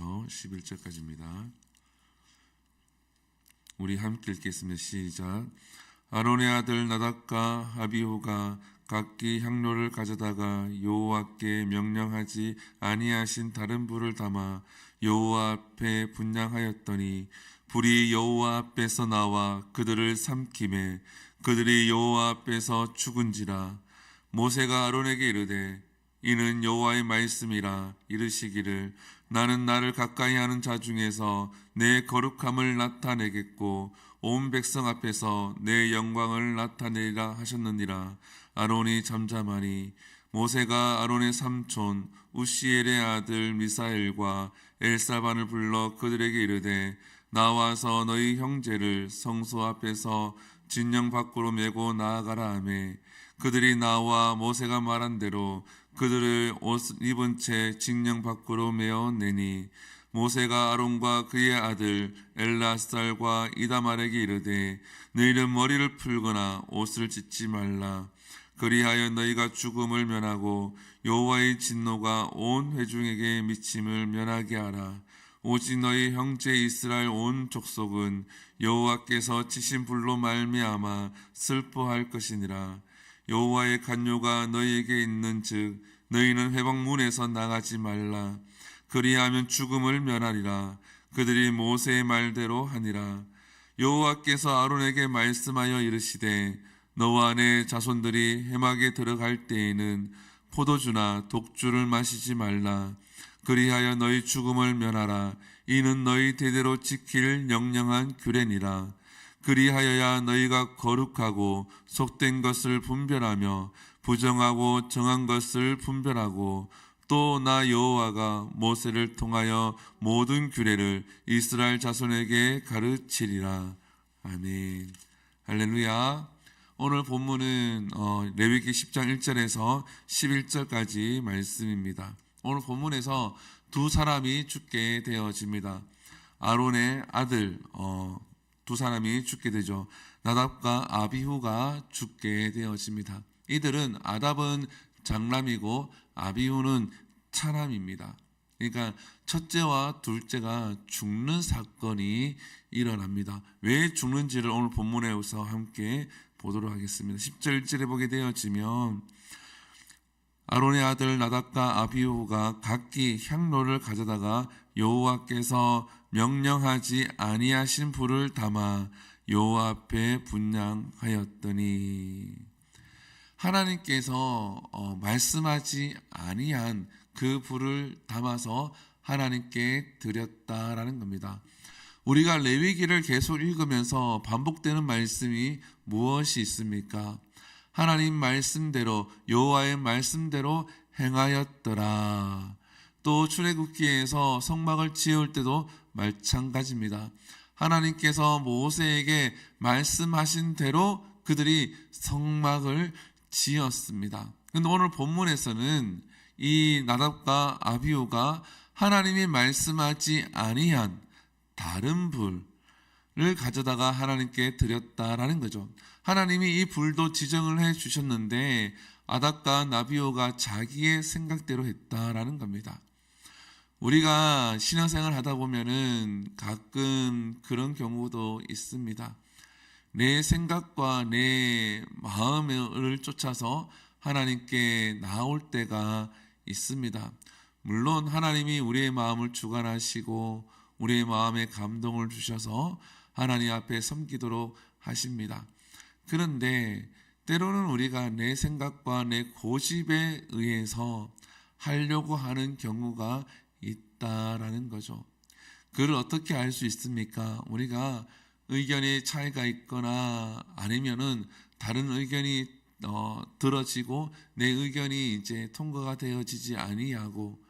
9절에서 11절까지입니다. 우리 함께 읽겠습니다. 시작. 아론의 아들 나답과 아비호가 각기 향로를 가져다가 여호와께 명령하지 아니하신 다른 불을 담아 여호와 앞에 분양하였더니 불이 여호와 앞에서 나와 그들을 삼킴에 그들이 여호와 앞에서 죽은지라 모세가 아론에게 이르되 이는 여호와의 말씀이라 이르시기를 나는 나를 가까이 하는 자 중에서 내 거룩함을 나타내겠고 온 백성 앞에서 내 영광을 나타내리라 하셨느니라. 아론이 잠잠하니 모세가 아론의 삼촌 우시엘의 아들 미사엘과 엘사반을 불러 그들에게 이르되 나와서 너희 형제를 성소 앞에서 진영 밖으로 메고 나아가라 하매 그들이 나와 모세가 말한 대로 그들을 옷 입은 채 진영 밖으로 메어 내니 모세가 아론과 그의 아들 엘라살과 이다말에게 이르되 너희는 머리를 풀거나 옷을 찢지 말라. 그리하여 너희가 죽음을 면하고 여호와의 진노가 온 회중에게 미침을 면하게 하라. 오직 너희 형제 이스라엘 온 족속은 여호와께서 치신 불로 말미암아 슬퍼할 것이니라. 여호와의 간요가 너희에게 있는즉 너희는 회방문에서 나가지 말라. 그리하면 죽음을 면하리라. 그들이 모세의 말대로 하니라. 여호와께서 아론에게 말씀하여 이르시되 너와 내 자손들이 해막에 들어갈 때에는 포도주나 독주를 마시지 말라. 그리하여 너희 죽음을 면하라. 이는 너희 대대로 지킬 영영한 규례니라. 그리하여야 너희가 거룩하고 속된 것을 분별하며 부정하고 정한 것을 분별하고 또 나 여호와가 모세를 통하여 모든 규례를 이스라엘 자손에게 가르치리라. 아멘. 할렐루야. 오늘 본문은 어, 레위기 10장 1절에서 11절까지 말씀입니다. 오늘 본문에서 두 사람이 죽게 되어집니다. 아론의 아들 어, 두 사람이 죽게 되죠. 나답과 아비후가 죽게 되어집니다. 이들은 아답은 장남이고 아비후는 차남입니다. 그러니까 첫째와 둘째가 죽는 사건이 일어납니다. 왜 죽는지를 오늘 본문에서 함께 보도록 하겠습니다. 10절 1절에 보게 되어지면 아론의 아들 나답과 아비후가 각기 향로를 가져다가 여호와께서 명령하지 아니하신 불을 담아 여호와 앞에 분양하였더니 하나님께서 어, 말씀하지 아니한 그 불을 담아서 하나님께 드렸다라는 겁니다. 우리가 레위기를 계속 읽으면서 반복되는 말씀이 무엇이 있습니까? 하나님 말씀대로 여호와의 말씀대로 행하였더라. 또 출애굽기에서 성막을 지을 때도 마찬가지입니다. 하나님께서 모세에게 말씀하신 대로 그들이 성막을 지었습니다. 근데 오늘 본문에서는 이 나답과 아비오가 하나님이 말씀하지 아니한 다른 불을 가져다가 하나님께 드렸다라는 거죠. 하나님이 이 불도 지정을 해 주셨는데 아답과 나비오가 자기의 생각대로 했다라는 겁니다. 우리가 신앙생활 하다 보면은 가끔 그런 경우도 있습니다. 내 생각과 내 마음을 쫓아서 하나님께 나올 때가 있습니다. 물론 하나님이 우리의 마음을 주관하시고 우리의 마음에 감동을 주셔서 하나님 앞에 섬기도록 하십니다. 그런데 때로는 우리가 내 생각과 내 고집에 의해서 하려고 하는 경우가 있다라는 거죠. 그를 어떻게 알 수 있습니까? 우리가 의견의 차이가 있거나 아니면은 다른 의견이 어, 들어지고 내 의견이 이제 통과가 되어지지 아니하고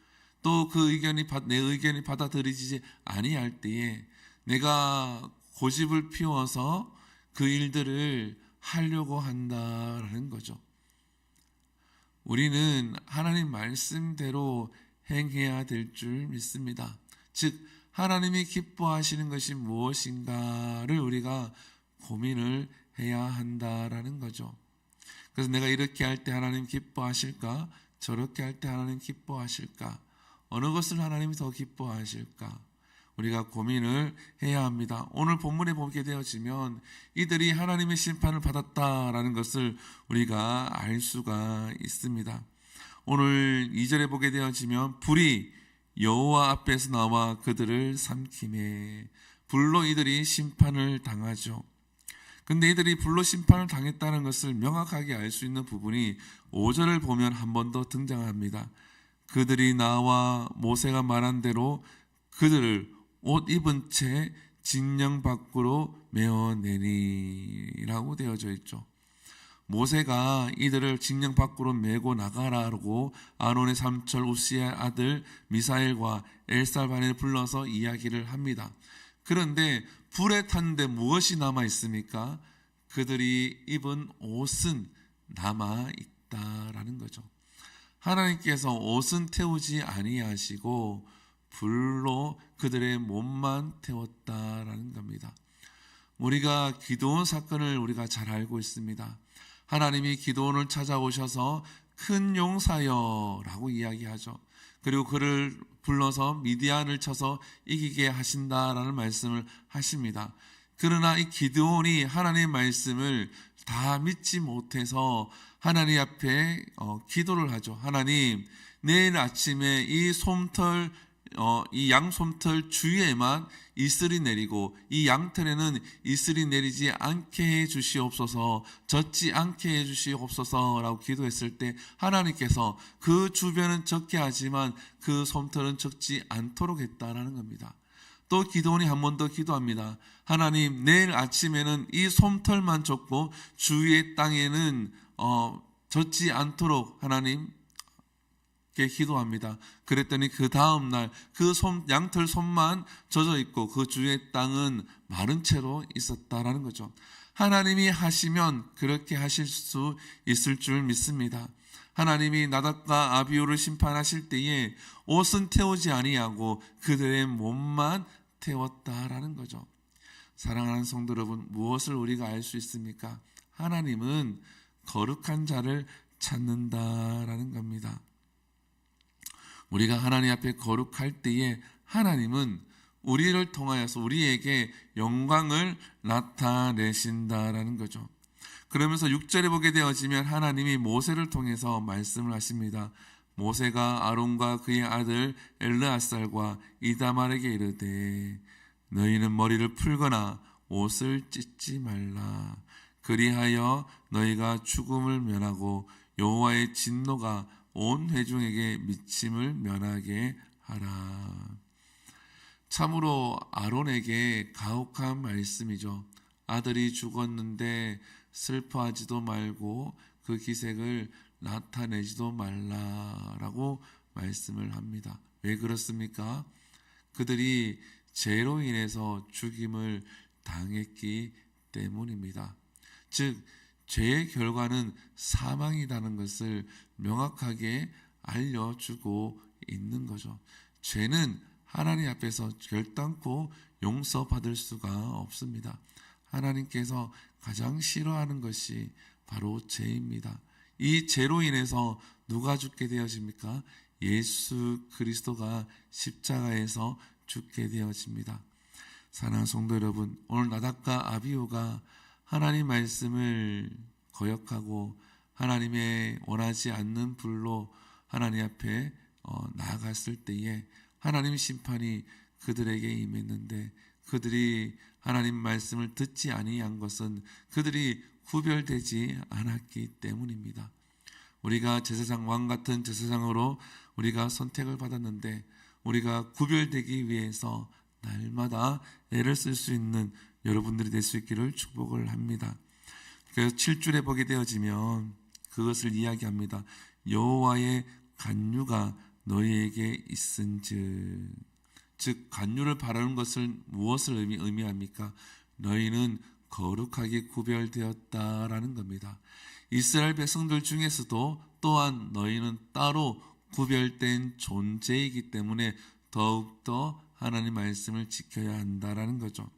또 그 의견이 내 의견이 받아들이지 아니할 때에 내가 고집을 피워서 그 일들을 하려고 한다라는 거죠. 우리는 하나님 말씀대로 행해야 될 줄 믿습니다. 즉 하나님이 기뻐하시는 것이 무엇인가를 우리가 고민을 해야 한다라는 거죠. 그래서 내가 이렇게 할 때 하나님 기뻐하실까? 저렇게 할 때 하나님 기뻐하실까? 어느 것을 하나님이 더 기뻐하실까? 우리가 고민을 해야 합니다. 오늘 본문에 보게 되어지면 이들이 하나님의 심판을 받았다라는 것을 우리가 알 수가 있습니다. 오늘 2절에 보게 되어지면 불이 여호와 앞에서 나와 그들을 삼키매 불로 이들이 심판을 당하죠. 근데 이들이 불로 심판을 당했다는 것을 명확하게 알 수 있는 부분이 5절을 보면 한 번 더 등장합니다. 그들이 나와 모세가 말한 대로 그들을 옷 입은 채 진영 밖으로 메어내니라고 되어져 있죠. 모세가 이들을 진영 밖으로 메고 나가라고 아론의 삼철 우시의 아들 미사엘과 엘살반을 불러서 이야기를 합니다. 그런데 불에 탔는데 무엇이 남아 있습니까? 그들이 입은 옷은 남아 있다라는 거죠. 하나님께서 옷은 태우지 아니하시고 불로 그들의 몸만 태웠다라는 겁니다. 우리가 기도원 사건을 우리가 잘 알고 있습니다. 하나님이 기도원을 찾아오셔서 큰 용사여라고 이야기하죠. 그리고 그를 불러서 미디안을 쳐서 이기게 하신다라는 말씀을 하십니다. 그러나 이 기드온이 하나님의 말씀을 다 믿지 못해서 하나님 앞에 어, 기도를 하죠. 하나님, 내일 아침에 이 솜털 어, 이 양솜털 주위에만 이슬이 내리고 이 양털에는 이슬이 내리지 않게 해 주시옵소서 젖지 않게 해 주시옵소서라고 기도했을 때 하나님께서 그 주변은 적게 하지만 그 솜털은 적지 않도록 했다라는 겁니다. 또 기도원이 한 번 더 기도합니다. 하나님 내일 아침에는 이 솜털만 젖고 주위의 땅에는 어, 젖지 않도록 하나님 께 기도합니다. 그랬더니 그 다음 날 그 양털 손만 젖어 있고 그 주위의 땅은 마른 채로 있었다라는 거죠. 하나님이 하시면 그렇게 하실 수 있을 줄 믿습니다. 하나님이 나답과 아비오를 심판하실 때에 옷은 태우지 아니하고 그들의 몸만 태웠다라는 거죠. 사랑하는 성도 여러분, 무엇을 우리가 알 수 있습니까? 하나님은 거룩한 자를 찾는다라는 겁니다. 우리가 하나님 앞에 거룩할 때에 하나님은 우리를 통하여서 우리에게 영광을 나타내신다라는 거죠. 그러면서 6절에 보게 되어지면 하나님이 모세를 통해서 말씀을 하십니다. 모세가 아론과 그의 아들 엘르아살과 이다말에게 이르되 너희는 머리를 풀거나 옷을 찢지 말라 그리하여 너희가 죽음을 면하고 여호와의 진노가 온 회중에게 미침을 면하게 하라. 참으로 아론에게 가혹한 말씀이죠. 아들이 죽었는데 슬퍼하지도 말고 그 기색을 나타내지도 말라라고 말씀을 합니다. 왜 그렇습니까? 그들이 죄로 인해서 죽임을 당했기 때문입니다. 즉, 죄의 결과는 사망이라는 것을 명확하게 알려주고 있는 거죠. 죄는 하나님 앞에서 결단코 용서받을 수가 없습니다. 하나님께서 가장 싫어하는 것이 바로 죄입니다. 이 죄로 인해서 누가 죽게 되어집니까? 예수 그리스도가 십자가에서 죽게 되어집니다. 사랑하는 성도 여러분, 오늘 나답과 아비오가 하나님 말씀을 거역하고 하나님의 원하지 않는 불로 하나님 앞에 어, 나아갔을 때에 하나님 심판이 그들에게 임했는데 그들이 하나님 말씀을 듣지 아니한 것은 그들이 구별되지 않았기 때문입니다. 우리가 제사장 왕 같은 제사장으로 우리가 선택을 받았는데 우리가 구별되기 위해서 날마다 애를 쓸 수 있는 여러분들이 될 수 있기를 축복을 합니다. 그래서 7줄에 보게 되어지면 그것을 이야기합니다. 여호와의 간유가 너희에게 있은즉 즉 간유를 바라는 것을 무엇을 의미, 의미합니까? 너희는 거룩하게 구별되었다라는 겁니다. 이스라엘 백성들 중에서도 또한 너희는 따로 구별된 존재이기 때문에 더욱더 하나님 말씀을 지켜야 한다라는 거죠.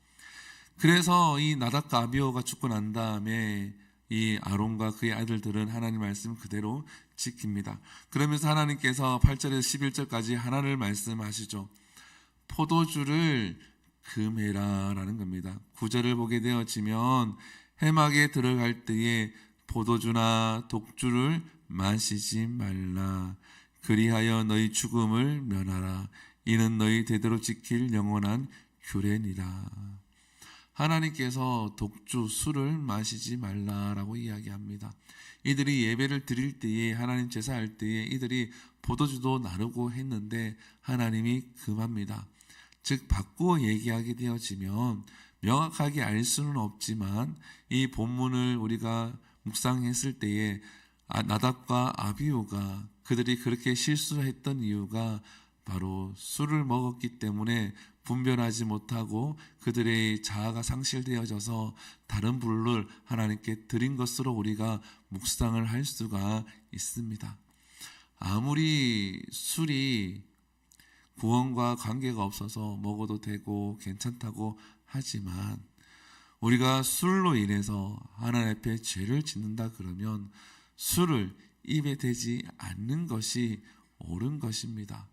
그래서 이 나답과 아비오가 죽고 난 다음에 이 아론과 그의 아들들은 하나님 말씀 그대로 지킵니다. 그러면서 하나님께서 8절에서 11절까지 하나를 말씀하시죠. 포도주를 금해라라는 겁니다. 구절을 보게 되어지면 해막에 들어갈 때에 포도주나 독주를 마시지 말라. 그리하여 너희 죽음을 면하라. 이는 너희 대대로 지킬 영원한 규례니라. 하나님께서 독주 술을 마시지 말라라고 이야기합니다. 이들이 예배를 드릴 때에 하나님 제사할 때에 이들이 포도주도 나누고 했는데 하나님이 금합니다. 즉 바꾸어 얘기하게 되어지면 명확하게 알 수는 없지만 이 본문을 우리가 묵상했을 때에 아, 나답과 아비우가 그들이 그렇게 실수했던 이유가 바로 술을 먹었기 때문에 분별하지 못하고 그들의 자아가 상실되어져서 다른 불을 하나님께 드린 것으로 우리가 묵상을 할 수가 있습니다. 아무리 술이 구원과 관계가 없어서 먹어도 되고 괜찮다고 하지만 우리가 술로 인해서 하나님 앞에 죄를 짓는다 그러면 술을 입에 대지 않는 것이 옳은 것입니다.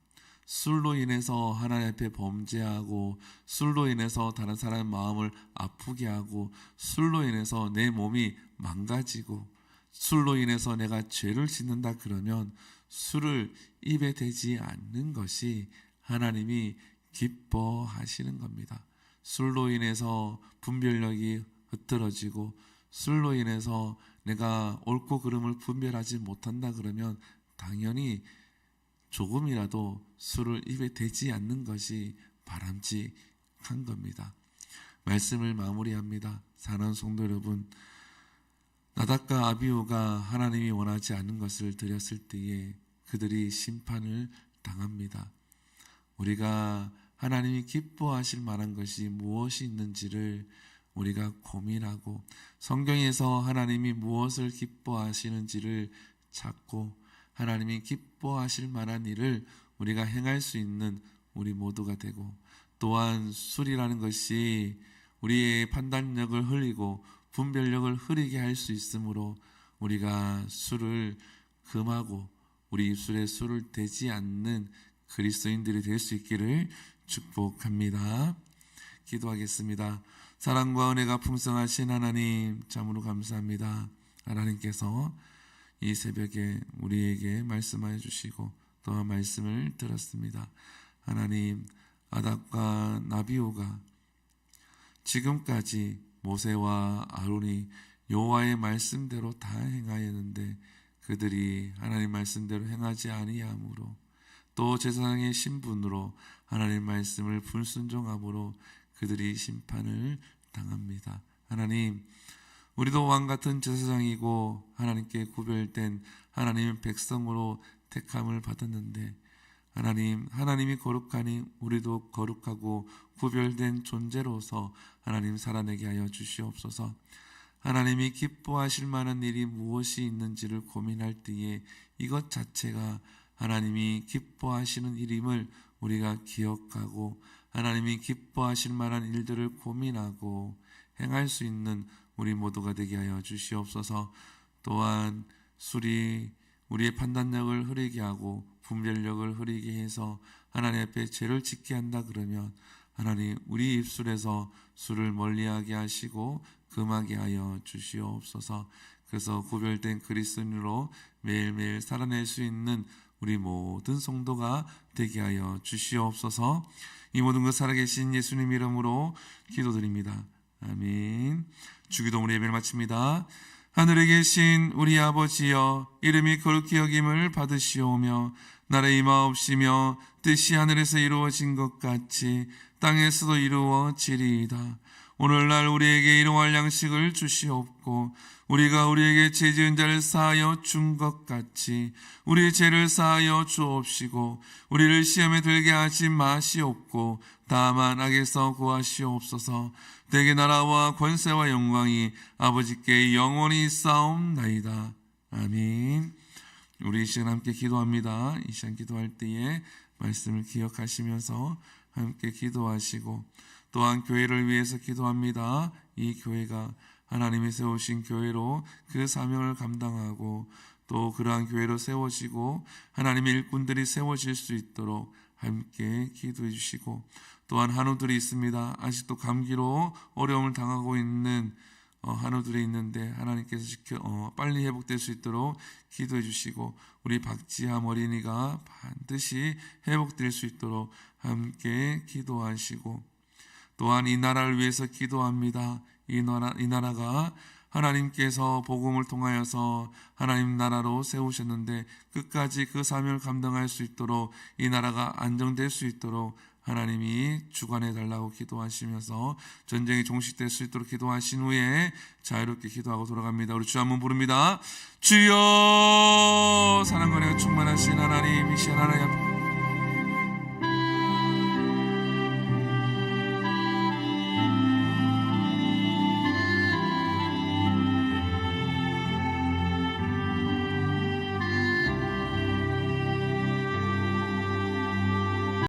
술로 인해서 하나님 앞에 범죄하고 술로 인해서 다른 사람의 마음을 아프게 하고 술로 인해서 내 몸이 망가지고 술로 인해서 내가 죄를 짓는다 그러면 술을 입에 대지 않는 것이 하나님이 기뻐하시는 겁니다. 술로 인해서 분별력이 흐트러지고 술로 인해서 내가 옳고 그름을 분별하지 못한다 그러면 당연히 조금이라도 술을 입에 대지 않는 것이 바람직한 겁니다. 말씀을 마무리합니다. 사랑하는 성도 여러분, 나답과 아비우가 하나님이 원하지 않는 것을 드렸을 때에 그들이 심판을 당합니다. 우리가 하나님이 기뻐하실 만한 것이 무엇이 있는지를 우리가 고민하고 성경에서 하나님이 무엇을 기뻐하시는지를 찾고 하나님이 기뻐하실 만한 일을 우리가 행할 수 있는 우리 모두가 되고 또한 술이라는 것이 우리의 판단력을 흐리고 분별력을 흐리게 할 수 있으므로 우리가 술을 금하고 우리 입술에 술을 대지 않는 그리스도인들이 될 수 있기를 축복합니다. 기도하겠습니다. 사랑과 은혜가 풍성하신 하나님 참으로 감사합니다. 하나님께서 이 새벽에 우리에게 말씀하여 주시고 또한 말씀을 들었습니다. 하나님 아답과 나비오가 지금까지 모세와 아론이 여호와의 말씀대로 다 행하였는데 그들이 하나님 말씀대로 행하지 아니하므로 또 제사장의 신분으로 하나님 말씀을 불순종함으로 그들이 심판을 당합니다. 하나님 우리도 왕 같은 제사장이고 하나님께 구별된 하나님의 백성으로 택함을 받았는데 하나님 하나님이 거룩하니 우리도 거룩하고 구별된 존재로서 하나님 살아내게 하여 주시옵소서. 하나님이 기뻐하실 만한 일이 무엇이 있는지를 고민할 때에 이것 자체가 하나님이 기뻐하시는 일임을 우리가 기억하고 하나님이 기뻐하실 만한 일들을 고민하고 행할 수 있는 우리 모두가 되게 하여 주시옵소서. 또한 술이 우리의 판단력을 흐리게 하고 분별력을 흐리게 해서 하나님 앞에 죄를 짓게 한다 그러면 하나님 우리 입술에서 술을 멀리하게 하시고 금하게 하여 주시옵소서. 그래서 구별된 그리스도인으로 매일매일 살아낼 수 있는 우리 모든 성도가 되게 하여 주시옵소서. 이 모든 것 살아계신 예수님 이름으로 기도드립니다. 아멘. 주기도문 예배를 마칩니다. 하늘에 계신 우리 아버지여 이름이 거룩히 여김을 받으시오며 나라의 임하옵시며 뜻이 하늘에서 이루어진 것 같이 땅에서도 이루어지리이다. 오늘날 우리에게 일용할 양식을 주시옵고 우리가 우리에게 죄 지은 자를 사하여 준 것 같이 우리의 죄를 사하여 주옵시고 우리를 시험에 들게 하지 마시옵고 다만 악에서 구하시옵소서. 대개 나라와 권세와 영광이 아버지께 영원히 싸움나이다. 아멘. 우리 이 시간 함께 기도합니다. 이 시간 기도할 때에 말씀을 기억하시면서 함께 기도하시고 또한 교회를 위해서 기도합니다. 이 교회가 하나님이 세우신 교회로 그 사명을 감당하고 또 그러한 교회로 세워지고 하나님의 일꾼들이 세워질 수 있도록 함께 기도해 주시고 또한 한우들이 있습니다. 아직도 감기로 어려움을 당하고 있는 어, 한우들이 있는데 하나님께서 지켜 어, 빨리 회복될 수 있도록 기도해 주시고 우리 박지함 어린이가 반드시 회복될 수 있도록 함께 기도하시고 또한 이 나라를 위해서 기도합니다. 이 나라 이 나라가 하나님께서 복음을 통하여서 하나님 나라로 세우셨는데 끝까지 그 사명을 감당할 수 있도록 이 나라가 안정될 수 있도록 하나님이 주관해 달라고 기도하시면서 전쟁이 종식될 수 있도록 기도하신 후에 자유롭게 기도하고 돌아갑니다. 우리 주 한번 부릅니다. 주여 사랑과 은혜가 충만하신 하나님 이 시간 하나님 앞에